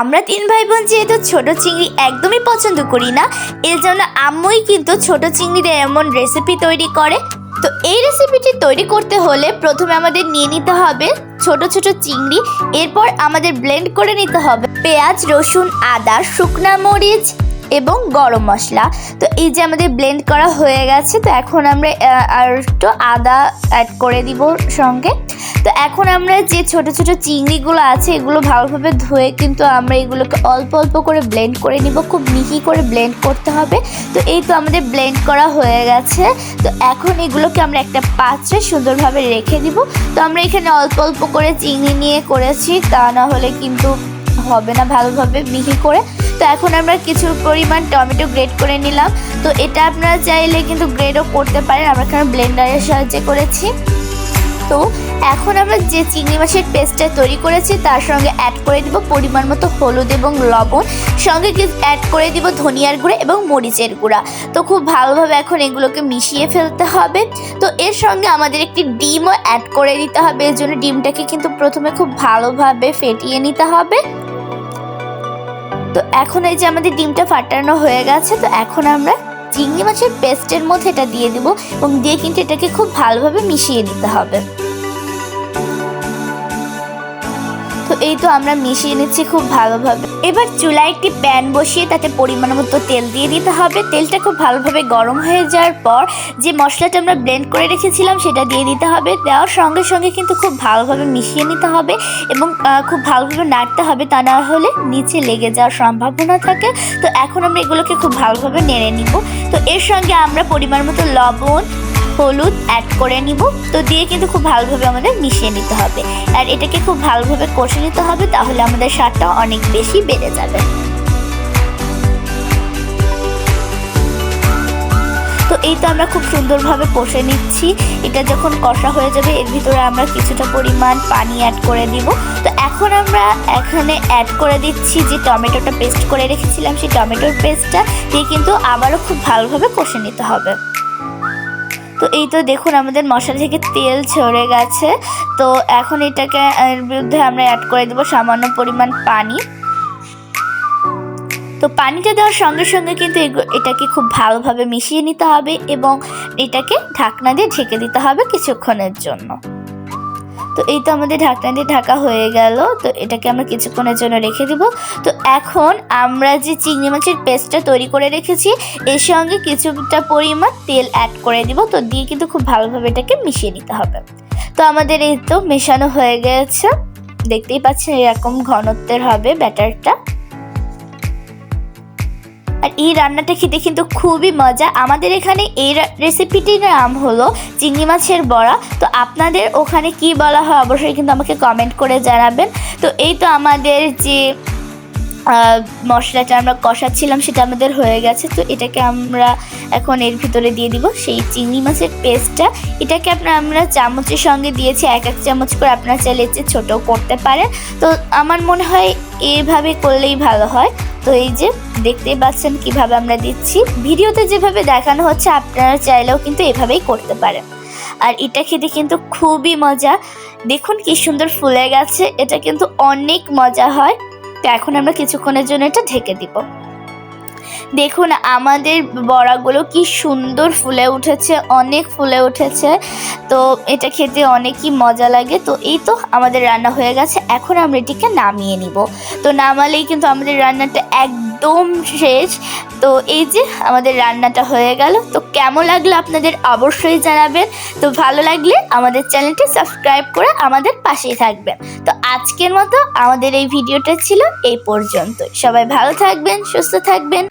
আমরা তিন ভাই বোন যেহেতু ছোট চিংড়ি একদমই পছন্দ করি না, এর জন্য আম্মুই কিন্তু ছোট চিংড়ির এমন রেসিপি তৈরি করে। তো এই রেসিপিটি তৈরি করতে হলে প্রথমে আমাদের নিয়ে নিতে হবে ছোট ছোট চিংড়ি, এরপর আমাদের ব্লেন্ড করে নিতে হবে পেঁয়াজ, রসুন, আদা, শুকনা মরিচ এবং গরম মশলা। তো এই যে আমাদের ব্লেন্ড করা হয়ে গেছে, তো এখন আমরা আর একটু আদা অ্যাড করে দিব সঙ্গে। তো এখন আমরা যে ছোট ছোট চিংড়িগুলো আছে, এগুলো ভালোভাবে ধুয়ে কিন্তু আমরা এগুলোকে অল্প অল্প করে ব্লেন্ড করে নিব। খুব মিহি করে ব্লেন্ড করতে হবে। তো এই তো আমাদের ব্লেন্ড করা হয়ে গেছে। তো এখন এগুলোকে আমরা একটা পাত্রে সুন্দরভাবে রেখে দিব। তো আমরা এখানে অল্প অল্প করে চিংড়ি নিয়ে করেছি, তা না হলে কিন্তু হবে না ভালোভাবে মিহি করে। তো এখন আমরা কিছু পরিমাণ টমেটো গ্রেড করে নিলাম। তো এটা আপনারা চাইলে কিন্তু গ্রেডও করতে পারেন। আমরা এখানে ব্লেন্ডারের সাহায্যে করেছি। তো এখন আমরা যে চিংড়ি মাছের পেস্টটা তৈরি করেছি, তার সঙ্গে অ্যাড করে দিব পরিমাণ মতো হলুদ এবং লবণ। সঙ্গে অ্যাড করে দিব ধনিয়ার গুঁড়া এবং মরিচের গুঁড়া। তো খুব ভালোভাবে এখন এগুলোকে মিশিয়ে ফেলতে হবে। তো এর সঙ্গে আমাদের একটি ডিমও অ্যাড করে দিতে হবে। এর জন্য ডিমটাকে কিন্তু প্রথমে খুব ভালোভাবে ফেটিয়ে নিতে হবে। তো এখন এই যে আমাদের ডিমটা ফাটানো হয়ে গেছে, তো এখন আমরা চিংড়ি মাছের পেস্টের মধ্যে এটা দিয়ে দিব এবং দিয়ে কিন্তু এটাকে খুব ভালোভাবে মিশিয়ে দিতে হবে। এই তো আমরা মিশিয়ে নিচ্ছি খুব ভালোভাবে। এবার চুলায় একটি প্যান বসিয়ে তাতে পরিমাণ মতো তেল দিয়ে দিতে হবে। তেলটা খুব ভালোভাবে গরম হয়ে যাওয়ার পর যে মশলাটা আমরা ব্লেন্ড করে রেখেছিলাম সেটা দিয়ে দিতে হবে। দেওয়ার সঙ্গে সঙ্গে কিন্তু খুব ভালোভাবে মিশিয়ে নিতে হবে এবং খুব ভালোভাবে নাড়তে হবে তা না হলে নিচে লেগে যাওয়ার সম্ভাবনা থাকে। তো এখন আমরা এগুলোকে খুব ভালোভাবে নেড়ে নিব। তো এর সঙ্গে আমরা পরিমাণ মতো লবণ হলুদ অ্যাড করে নিব। তো দিয়ে কিন্তু খুব ভালোভাবে আমাদের মিশিয়ে নিতে হবে। আর এটাকে খুব ভালোভাবে কষে নিতে হবে, তাহলে আমাদের স্বাদটা অনেক বেশি বেড়ে যাবে। তো এই তো আমরা খুব সুন্দরভাবে কষে নিচ্ছি। এটা যখন কষা হয়ে যাবে, এর ভিতরে আমরা কিছুটা পরিমাণ পানি অ্যাড করে দিব। তো এখন আমরা এখানে অ্যাড করে দিচ্ছি যে টমেটোটা পেস্ট করে রেখেছিলাম, সেই টমেটোর পেস্টটা দিয়ে কিন্তু আবারও খুব ভালোভাবে কষে নিতে হবে। তো এই তো দেখুন, আমাদের মশলা থেকে তেল ছড়ে গেছে। তো এখন এটাকে, এর বিরুদ্ধে আমরা অ্যাড করে দেবো সামান্য পরিমাণ পানি। তো পানিটা দেওয়ার সঙ্গে সঙ্গে কিন্তু এটাকে খুব ভালোভাবে মিশিয়ে নিতে হবে এবং এটাকে ঢাকনা দিয়ে ঢেকে দিতে হবে কিছুক্ষণের জন্য। তো এই তো আমাদের ঢাকনা দিয়ে ঢাকা হয়ে গেল। তো এটাকে আমরা কিছুক্ষণের জন্য রেখে দিব। তো এখন আমরা যে চিংড়ি মাছের পেস্টটা তৈরি করে রেখেছি, এর সঙ্গে কিছুটা পরিমাণ তেল অ্যাড করে দিব। তো দিয়ে কিন্তু খুব ভালোভাবে এটাকে মিশিয়ে নিতে হবে। তো আমাদের এই তো মেশানো হয়ে গেছে। দেখতেই পাচ্ছেন এরকম ঘনত্বের হবে ব্যাটারটা। এই রান্নাটা খেতে কিন্তু খুবই মজা। আমাদের এখানে এই রেসিপিটির নাম হলো চিংড়ি মাছের বড়া। তো আপনাদের ওখানে কি বলা হয় অবশ্যই কিন্তু আমাকে কমেন্ট করে জানাবেন। তো এই তো আমাদের যে মশলাটা আমরা কষাচ্ছিলাম সেটা আমাদের হয়ে গেছে। তো এটাকে আমরা এখন এর ভিতরে দিয়ে দিব সেই চিংড়ি মাছের পেস্টটা এটাকে আপনার আমরা চামচের সঙ্গে দিয়েছি এক এক চামচ করে। আপনারা চাইলে ছোটো করতে পারেন। তো আমার মনে হয় এইভাবে করলেই ভালো হয়। তো এই যে দেখতেই পাচ্ছেন কীভাবে আমরা দিচ্ছি। ভিডিওতে যেভাবে দেখানো হচ্ছে, আপনারা চাইলেও কিন্তু এভাবেই করতে পারেন। আর এটা খেতে কিন্তু খুবই মজা। দেখুন কি সুন্দর ফুলে গেছে। এটা কিন্তু অনেক মজা হয়। তো এখন আমরা কিছুক্ষণের জন্য এটা ঢেকে দিব। দেখুন, আমাদের বড়াগুলো কি সুন্দর ফুলে উঠেছে, অনেক ফুলে উঠেছে। তো এটা খেতে অনেকই মজা লাগে। তো এই তো আমাদের রান্না হয়ে গেছে। এখন আমরা এটিকে নামিয়ে নিব। তো নামালেই কিন্তু আমাদের রান্নাটা একদম শেষ। তো এই যে আমাদের রান্নাটা হয়ে গেল। তো কেমন লাগল আপনাদের অবশ্যই জানাবেন। তো ভালো লাগলে আমাদের চ্যানেলটি সাবস্ক্রাইব করে আমাদের পাশেই থাকবেন। তো আজকের মতো আমাদের এই ভিডিওটা ছিল এই পর্যন্ত সবাই ভালো থাকবেন, সুস্থ থাকবেন।